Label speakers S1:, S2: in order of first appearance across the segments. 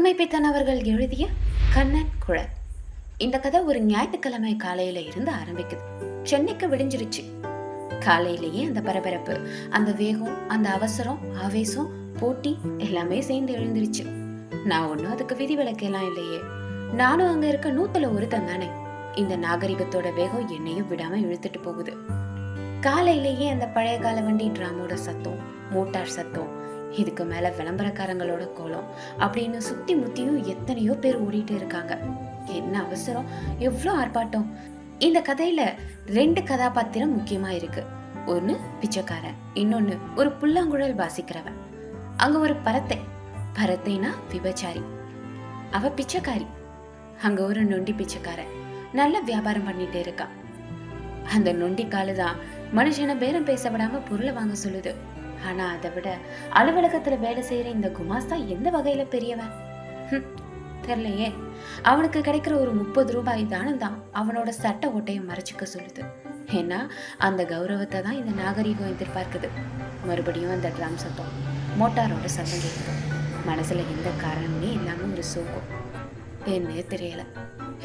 S1: புதுமைப்பித்தன் அவர்கள் எழுதிய கண்ணன் குழல். இந்த கதை ஒரு ஞாயிற்றுக்கிழமை காலையில இருந்து ஆரம்பிக்குது. சென்னைக்கு விடிஞ்சிருச்சு. காலையிலேயே அந்த பரபரப்பு அந்த வேகம் அந்த அவசரம் ஆவேசம் போட்டி எல்லாமே சேர்ந்து எழுந்துருச்சு. நான் ஒன்றும் அதுக்கு விதி விளக்கெல்லாம் இல்லையே. நானும் அங்க இருக்க நூத்துல ஒருத்தன் தானே. இந்த நாகரிகத்தோட வேகம் என்னையும் விடாம இழுத்துட்டு போகுது. காலையிலேயே அந்த பழைய கால வண்டி டிராமோட சத்தம் மோட்டார் சத்தம் இதுக்கு மேல விளம்பரக்காரங்களோட கோலம் அப்படின்னு சுத்தி முத்தியும் எத்தனையோ பேர் ஓடிட்டு இருக்காங்க. என்ன அவசரம்? எவ்வளோ ஆர்ப்பாட்டம்? இந்த கதையில ரெண்டு கதாபாத்திரம் முக்கியமா இருக்கு. ஒன்று பிச்சைக்காரன் இன்னொன்னு ஒரு புல்லாங்குழல் வாசிக்கிறவன். அங்க ஒரு பரத்தை பரத்தைனா விபச்சாரி. அவ பிச்சைக்காரி. அங்க ஒரு நொண்டி பிச்சைக்காரன் நல்ல வியாபாரம் பண்ணிட்டு இருக்கான். அந்த நொண்டி காலு தான் மனுஷனை பேரம் பேச விடாம பொருளை வாங்க சொல்லுது. ஆனா அதை விட அலுவலகத்துல வேலை செய்யற இந்த குமாஸ்தா எந்த வகையில பெரியவன்? ஹம், தெரியலையே அவனுக்கு கிடைக்கிற ஒரு முப்பது ரூபாய் தானம் தான் அவனோட சட்ட ஓட்டையை மறைச்சிக்க சொல்லுது. ஏன்னா அந்த கௌரவத்தை தான் இந்த நாகரிகம் எதிர்பார்க்குது. மறுபடியும் அந்த ட்ரம் சத்தம் மோட்டாரோட சத்தம் கேட்குது மனசுல எந்த காரணமே இல்லாம ஒரு சோகம். என்னே தெரியல.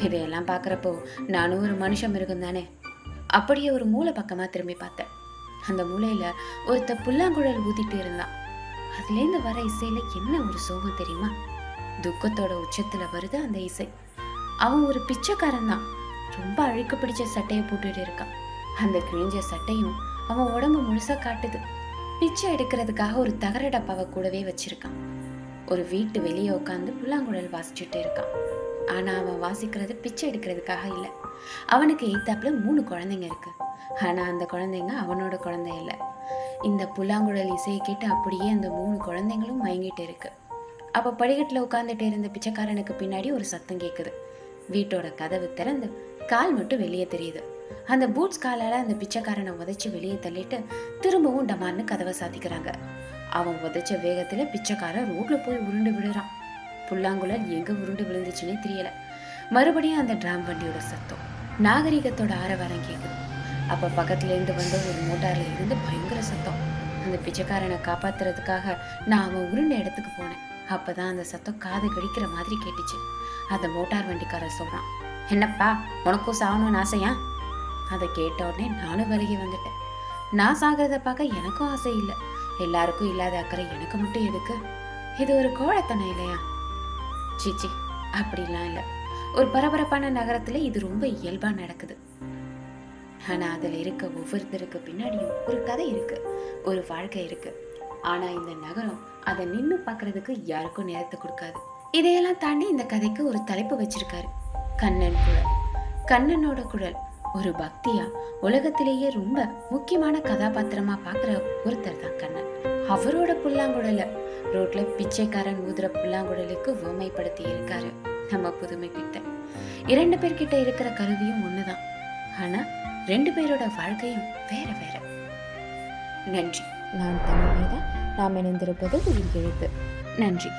S1: இதையெல்லாம் பார்க்குறப்போ நானும் ஒரு மனுஷ மிருகம் தானே அப்படியே ஒரு மூளை பக்கமா திரும்பி பார்த்தேன். அந்த மூலையில ஒருத்த புல்லாங்குழல் ஊதிட்டு இருந்தான். அதுலேருந்து வர இசையில என்ன ஒரு சோகம் தெரியுமா? துக்கத்தோட உச்சத்துல வருது அந்த இசை. அவன் ஒரு பிச்சைக்காரன் தான். ரொம்ப அழுக்கு பிடிச்ச சட்டையை போட்டுட்டு இருக்கான். அந்த கிழிஞ்ச சட்டையும் அவன் உடம்பு முழுசா காட்டுது. பிச்சை எடுக்கிறதுக்காக ஒரு தகர டப்பாவை கூடவே வச்சிருக்கான். ஒரு வீட்டு வெளியே உட்காந்து புல்லாங்குழல் வாசிச்சுட்டு இருக்கான். ஆனா அவன் வாசிக்கிறது பிச்சை எடுக்கிறதுக்காக இல்லை. அவனுக்கு எய்த்தாப்பில் மூணு குழந்தைங்க இருக்கு. ஆனா அந்த குழந்தைங்க அவனோட குழந்தை இல்லை. இந்த புல்லாங்குழல் இசையை கேட்டு அப்படியே அந்த மூணு குழந்தைங்களும் மயங்கிட்டு இருக்கு. அப்ப படிக்கட்டுல உட்காந்துட்டு இருந்த பிச்சைக்காரனுக்கு பின்னாடி ஒரு சத்தம் கேட்குது வீட்டோட கதவு திறந்து கால் மட்டும் வெளியே தெரியுது. அந்த பூட்ஸ் காலால அந்த பிச்சைக்காரனை உதைச்சு வெளியே தள்ளிட்டு திரும்பவும் டமார்னு கதவை சாத்திக்கிறாங்க. அவன் உதைச்ச வேகத்துல பிச்சைக்காரன் ரோட்டில் போய் உருண்டு விடுறான் புல்லாங்குழல் எங்க உருண்டு விழுந்துச்சுன்னே தெரியல. மறுபடியும் அந்த ட்ராம் வண்டியோட சத்தம். நாகரிகத்தோட ஆரவாரம் கேக்குது. அப்ப பக்கத்துல இருந்து வந்த ஒரு மோட்டார்ல இருந்து பயங்கர சத்தம். அந்த பிச்சைக்காரனை காப்பாத்துறதுக்காக நான் அவன் உருண்ட இடத்துக்கு போனேன். அப்பதான் அந்த சத்தம் காது கடிக்கிற மாதிரி கேட்டுச்சு. அந்த மோட்டார் வண்டிக்காரன் சொல்கிறான் என்னப்பா உனக்கும் சாகணும்னு ஆசையா? அதை கேட்ட உடனே நானும் விலகி வந்துட்டேன். நான் சாகிறத பார்க்க எனக்கும் ஆசை இல்லை. எல்லாருக்கும் இல்லாத அக்கறை எனக்கு மட்டும் எதுக்கு? இது ஒரு கோழத்தனம் இல்லையா? சீச்சி அப்படிலாம் இல்லை. ஒரு பரபரப்பான நகரத்துல இது ரொம்ப இயல்பா நடக்குது. ஆனா அதுல இருக்க ஒவ்வொருத்தருக்கு பின்னாடியும் ஒரு கதை இருக்கு ஒரு வாழ்க்கை இருக்கு. ஆனா இந்த நகரம் அதை நின்னு பார்க்கிறதுக்கு யாருக்கும் நேரத்தை கொடுக்காது. இதையெல்லாம் தாண்டி இந்த கதைக்கு ஒரு தலைப்பு வச்சிருக்காரு. கண்ணன் குழல். கண்ணனோட குழல். ஒரு பக்தியா உலகத்திலேயே ரொம்ப முக்கியமான கதாபாத்திரமா பார்க்குற ஒருத்தர் தான் கண்ணன். அவரோட புல்லாங்குழல. ரோட்ல பிச்சைக்காரன் ஊதுற புல்லாங்குழலுக்கு உவமைப்படுத்தி இருக்காரு நம்ம புதுமை பித்தன் இரண்டு பேர்கிட்ட இருக்கிற கருவியும் ஒண்ணுதான். ஆனா ரெண்டு பேரோட வாழ்க்கையும் வேற வேற. நன்றி.
S2: நான் தமிழ் நாம் இணைந்திருப்பது உயிர் எழுத்து.
S1: நன்றி.